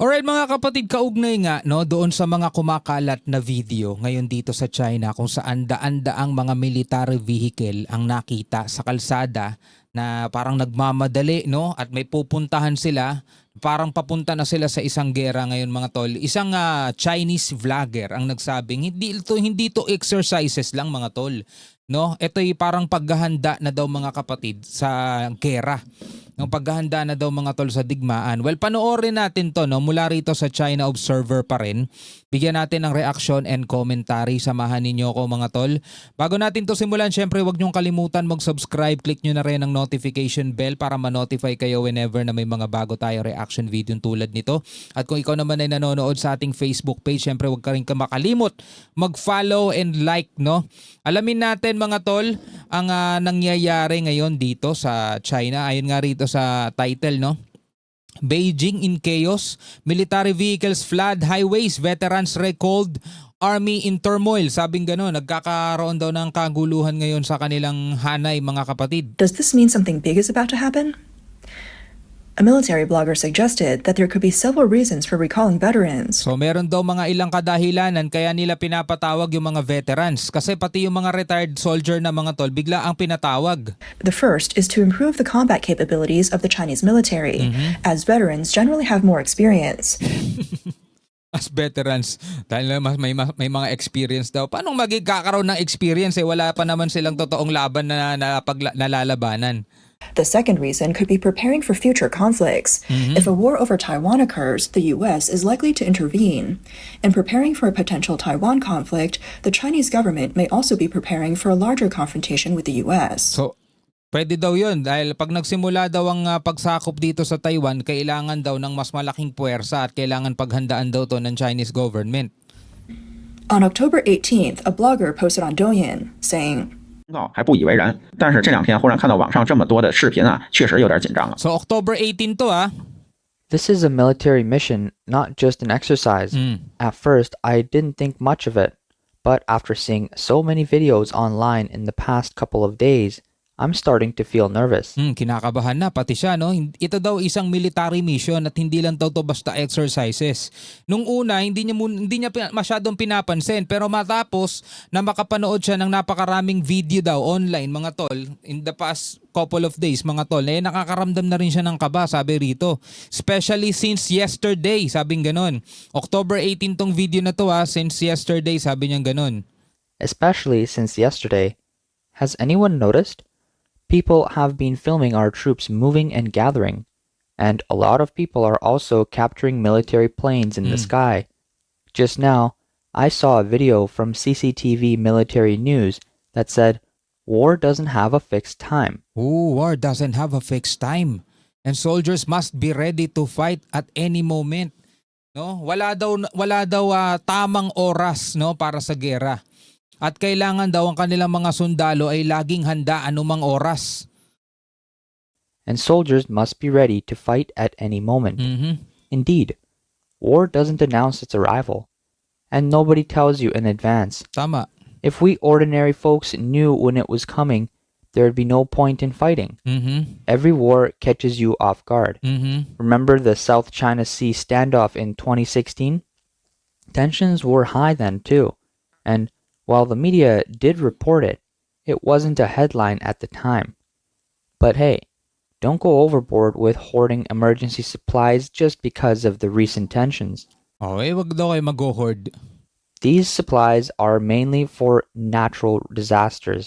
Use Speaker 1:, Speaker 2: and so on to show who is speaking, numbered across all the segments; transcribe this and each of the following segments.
Speaker 1: Alright mga kapatid, kaugnay nga no, doon sa mga kumakalat na video ngayon dito sa China kung saan daan-daang mga military vehicle ang nakita sa kalsada na parang nagmamadali no at may pupuntahan sila parang papunta na sila sa isang gera ngayon mga tol. Isang ah, Chinese vlogger ang nagsabing hindi ito hindi to exercises lang mga tol. No, ito'y parang paghahanda na daw mga kapatid sa gera ng paghahanda na daw mga tol sa digmaan. Well, panoorin natin to no, mula rito sa China Observer pa rin. Bigyan natin ng reaction and commentary. Samahan ninyo ako mga tol. Bago natin to simulan, syempre huwag niyong kalimutan mag-subscribe. Click nyo na rin ang notification bell para ma-notify kayo whenever na may mga bago tayo reaction video tulad nito. At kung ikaw naman ay nanonood sa ating Facebook page, syempre huwag ka rin ka makalimot mag-follow and like, no? Alamin natin mga tol ang ah, nangyayari ngayon dito sa China. Ayon nga rito sa title, no? Beijing in chaos, military vehicles flood highways, veterans recalled, army in turmoil. Sabing gano'n, nagkakaroon daw ng kaguluhan ngayon sa kanilang hanay mga kapatid.
Speaker 2: Does this mean something big is about to happen? A military blogger suggested that there could be several reasons for recalling veterans.
Speaker 1: So meron daw mga ilang kadahilanan kaya nila pinapatawag yung mga veterans kasi pati yung mga retired soldier na mga tol bigla ang pinatawag.
Speaker 2: The first is to improve the combat capabilities of the Chinese military, as veterans generally have more experience.
Speaker 1: as veterans dahil mas may may mga experience daw. Paano magkakaroon ng experience eh wala pa naman silang totoong laban na, na pagla- nalalabanan.
Speaker 2: The second reason could be preparing for future conflicts. If a war over Taiwan occurs, the U.S. is likely to intervene. In preparing for a potential Taiwan conflict, the Chinese government may also be preparing for a larger confrontation with the U.S.
Speaker 1: So pwede daw 'yun dahil pag nagsimula daw ang ah, pagsakop dito sa Taiwan, kailangan daw ng mas malaking puwersa at kailangan paghandaan daw to ng Chinese government.
Speaker 2: On October 18th, a blogger posted on Douyin saying,
Speaker 3: 告还不以为然，但是这两天忽然看到网上这么多的视频啊，确实有点紧张了。
Speaker 1: So October 18 to ah.
Speaker 4: This is a military mission, not just an exercise.
Speaker 1: Mm.
Speaker 4: At first, I didn't think much of it, but after seeing so many videos online in the past couple of days, I'm starting to feel nervous.
Speaker 1: Hmm, kinakabahan na pati siya no. Ito daw isang military mission at hindi lang daw to basta exercises. Nung una hindi niya hindi niya masyadong pinapansin pero matapos na makapanood siya ng napakaraming video daw online mga tol in the past couple of days mga tol eh nakakaramdam na rin siya ng kaba sabi rito. Especially since yesterday sabing ganon. October 18 tong video na to ha since yesterday sabi niya ganon.
Speaker 4: Especially since yesterday. Has anyone noticed? People have been filming our troops moving and gathering, and a lot of people are also capturing military planes in the sky. Just now, I saw a video from CCTV Military News that said, War doesn't have a fixed time.
Speaker 1: Ooh, war doesn't have a fixed time. And soldiers must be ready to fight at any moment. No? Wala daw wala daw ah, tamang oras no para sa gera. At kailangan daw ang kanilang mga sundalo ay laging handa anumang oras.
Speaker 4: and soldiers must be ready to fight at any moment.
Speaker 1: Mhm.
Speaker 4: Indeed, war doesn't announce its arrival, and nobody tells you in advance.
Speaker 1: Tama.
Speaker 4: If we ordinary folks knew when it was coming, there'd be no point in fighting.
Speaker 1: Mhm.
Speaker 4: Every war catches you off guard.
Speaker 1: Mhm.
Speaker 4: Remember the South China Sea standoff in 2016? Tensions were high then, too, and while the media did report it, it wasn't a headline at the time. But hey, don't go overboard with hoarding emergency supplies just because of the recent tensions.
Speaker 1: Oh, eh wag daw kayo mag-hoard.
Speaker 4: These supplies are mainly for natural disasters,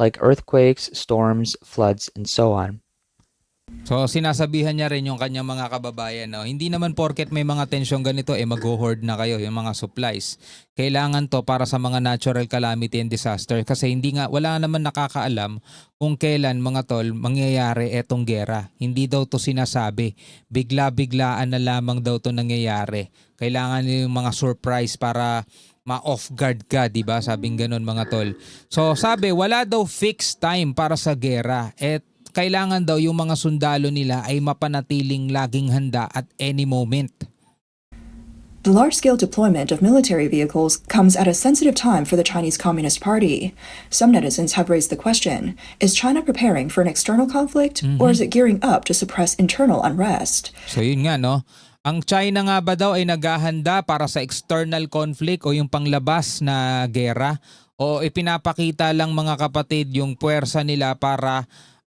Speaker 4: like earthquakes, storms, floods, and so on.
Speaker 1: So sinasabihan niya rin yung kanyang mga kababayan, no? hindi naman porket may mga tensyong ganito, eh mag-hoard na kayo yung mga supplies. Kailangan to para sa mga natural calamity and disaster kasi hindi nga, wala naman nakakaalam kung kailan mga tol mangyayari etong gera. Hindi daw to sinasabi. Bigla-biglaan na lamang daw to nangyayari. Kailangan yung mga surprise para ma-off guard ka, 'di ba? Sabing ganun mga tol. So sabi, wala daw fixed time para sa gera. Et kailangan daw yung mga sundalo nila ay mapanatiling laging handa at any moment.
Speaker 2: The large scale deployment of military vehicles comes at a sensitive time for the Chinese Communist Party. Some netizens have raised the question is China preparing for an external conflict, or is it gearing up to suppress internal unrest?
Speaker 1: So yun nga no. Ang China nga ba daw ay naghahanda para sa external conflict o yung panglabas na gera? O ipinapakita lang mga kapatid yung puwersa nila para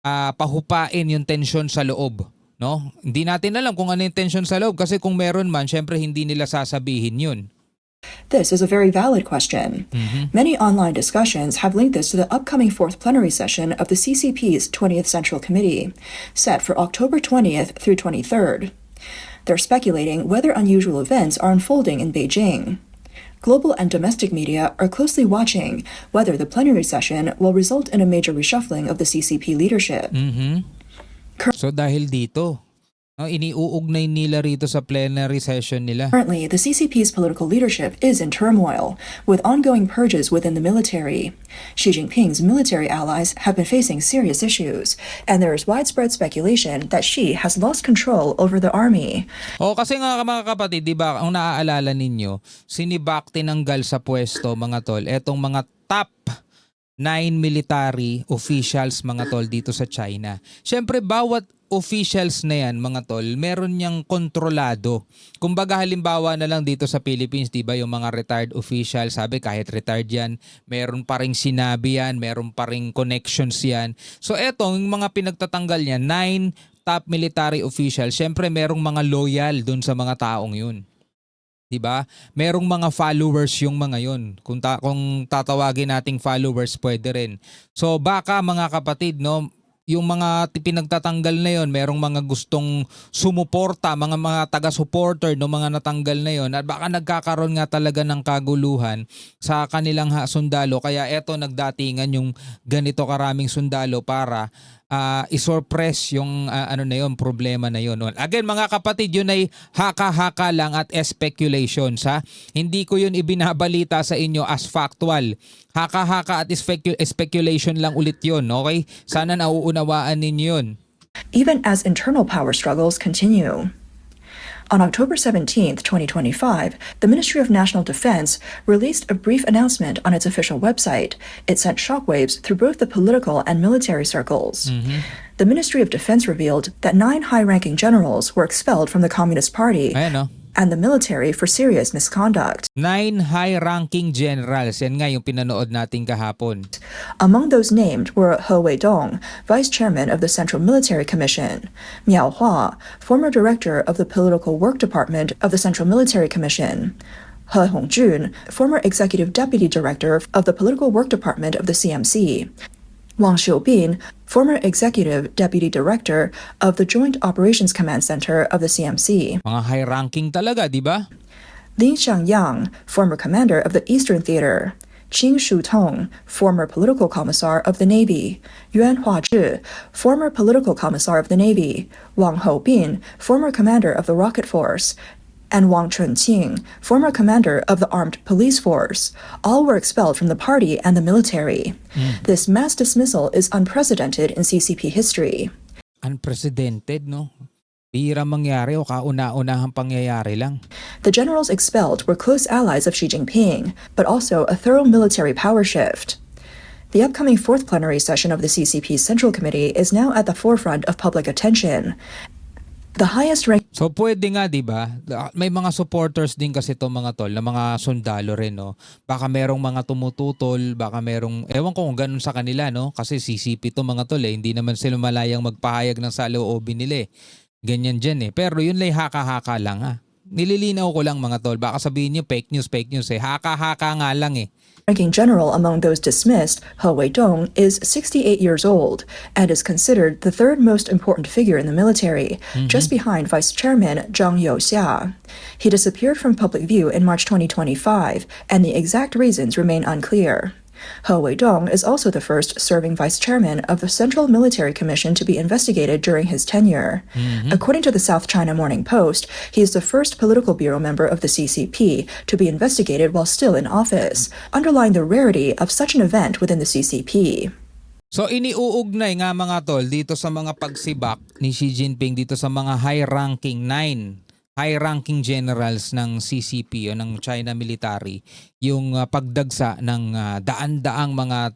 Speaker 1: ah, pahupain yung tensyon sa loob? No? Hindi natin alam kung ano yung tensyon sa loob kasi kung meron man, syempre hindi nila sasabihin yun.
Speaker 2: This is a very valid question. Many online discussions have linked this to the upcoming fourth plenary session of the CCP's 20th Central Committee, set for October 20th through 23rd. They're speculating whether unusual events are unfolding in Beijing. Global and domestic media are closely watching whether the plenary session will result in a major reshuffling of the CCP leadership.
Speaker 1: Mhm. So dahil dito, no, iniuugnay nila rito sa plenary session nila.
Speaker 2: Currently, the CCP's political leadership is in turmoil, with ongoing purges within the military. Xi Jinping's military allies have been facing serious issues, and there is widespread speculation that Xi has lost control over the army.
Speaker 1: O kasi nga mga kapatid, 'di ba, ang naaalala ninyo, sinibak tinanggal sa pwesto mga tol, etong mga top nine military officials mga tol dito sa China. Siyempre bawat officials na yan mga tol, meron niyang kontrolado. Kumbaga halimbawa na lang dito sa Philippines, 'di ba, yung mga retired officials, sabi kahit retired yan, meron pa ring sinabi yan, meron pa ring connections yan. So eto, yung mga pinagtatanggal niya, nine top military officials, syempre merong mga loyal dun sa mga taong yun. 'Di ba? Merong mga followers yung mga 'yon. Kung ta- kung tatawagin nating followers, pwede rin. So baka mga kapatid, no, yung mga pinagtatanggal na 'yon, merong mga gustong sumuporta, mga mga taga-supporter no mga natanggal na 'yon at baka nagkakaroon nga talaga ng kaguluhan sa kanilang sundalo. Kaya eto nagdatingan yung ganito karaming sundalo para ah, isurpress yung ah, ano na yon problema na yon. Again mga kapatid, yun ay haka-haka lang at speculations ha. Hindi ko yun ibinabalita sa inyo as factual. Haka-haka at specu- speculation lang ulit yun, okay? Sana nauunawaan ninyo yun.
Speaker 2: even as internal power struggles continue. On October 17, 2025, the Ministry of National Defense released a brief announcement on its official website. It sent shockwaves through both the political and military circles. Mm-hmm. The Ministry of Defense revealed that nine high ranking generals were expelled from the Communist Party. And the military for serious misconduct.
Speaker 1: Nine high-ranking generals. Yan nga yung pinanood natin kahapon.
Speaker 2: Among those named were He Weidong, Vice Chairman of the Central Military Commission, Miao Hua, former Director of the Political Work Department of the Central Military Commission, He Hongjun, former Executive Deputy Director of the Political Work Department of the CMC, Wang Xiubin, former Executive Deputy Director of the Joint Operations Command Center of the CMC,
Speaker 1: Mga high-ranking talaga, di ba?
Speaker 2: Lin Xiangyang, former commander of the Eastern Theater, Qing Shutong, former political commissar of the Navy, Yuan Huazhi, former political commissar of the Navy, Wang Houbin, former commander of the Rocket Force, and Wang Chunqing, former commander of the Armed Police Force. All were expelled from the party and the military. Hmm. This mass dismissal is unprecedented in CCP history.
Speaker 1: Unprecedented, no? Bihira mangyari o kauna-unahang pangyayari lang.
Speaker 2: The generals expelled were close allies of Xi Jinping, but also a thorough military power shift. The upcoming fourth plenary session of the CCP's Central Committee is now at the forefront of public attention. The highest rank
Speaker 1: So pwede nga 'di ba? May mga supporters din kasi to mga tol, na mga sundalo rin no. Baka merong mga tumututol, baka merong ewan ko kung ganun sa kanila no kasi CCP to mga tol eh, hindi naman sila malayang magpahayag ng saloobin nila eh. Ganyan dyan eh. Pero yun lang haka-haka lang ha. Nililinaw ko lang mga tol. Baka sabihin niyo fake news, fake news eh. Haka-haka nga lang eh.
Speaker 2: Ranking general among those dismissed, He Weidong, is 68 years old and is considered the third most important figure in the military, mm-hmm. just behind Vice Chairman Zhang Youxia. He disappeared from public view in March 2025, and the exact reasons remain unclear. He Weidong is also the first serving vice chairman of the Central Military Commission to be investigated during his tenure. Mm-hmm. According to the South China Morning Post, he is the first political bureau member of the CCP to be investigated while still in office, underlying the rarity of such an event within the CCP.
Speaker 1: So iniuugnay nga mga tol dito sa mga pagsibak ni Xi Jinping dito sa mga high-ranking nine high-ranking generals ng CCP o ng China military yung ah, pagdagsa ng ah, daan-daang mga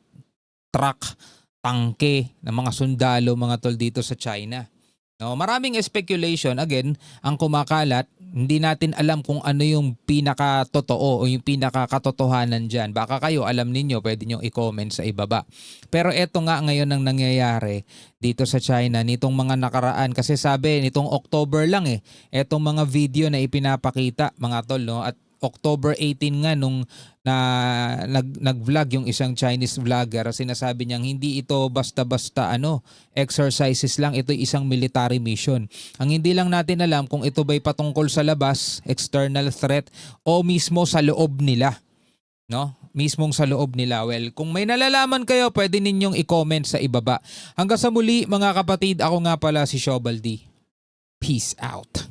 Speaker 1: truck, tangke ng mga sundalo mga tol dito sa China. No, maraming speculation again ang kumakalat. Hindi natin alam kung ano yung pinaka totoo o yung pinaka katotohanan diyan. Baka kayo alam ninyo, pwede niyo i-comment sa ibaba. Pero eto nga ngayon ang nangyayari dito sa China nitong mga nakaraan kasi sabi nitong October lang eh. Etong mga video na ipinapakita mga tol no at October 18 nga nung na nag nag-vlog yung isang Chinese vlogger sinasabi niyang hindi ito basta-basta ano exercises lang ito isang military mission. Ang hindi lang natin alam kung ito ba'y patungkol sa labas, external threat o mismo sa loob nila. No? Mismong sa loob nila. Well, kung may nalalaman kayo, pwede ninyong i-comment sa ibaba. Hanggang sa muli mga kapatid, ako nga pala si Shobaldi. Peace out.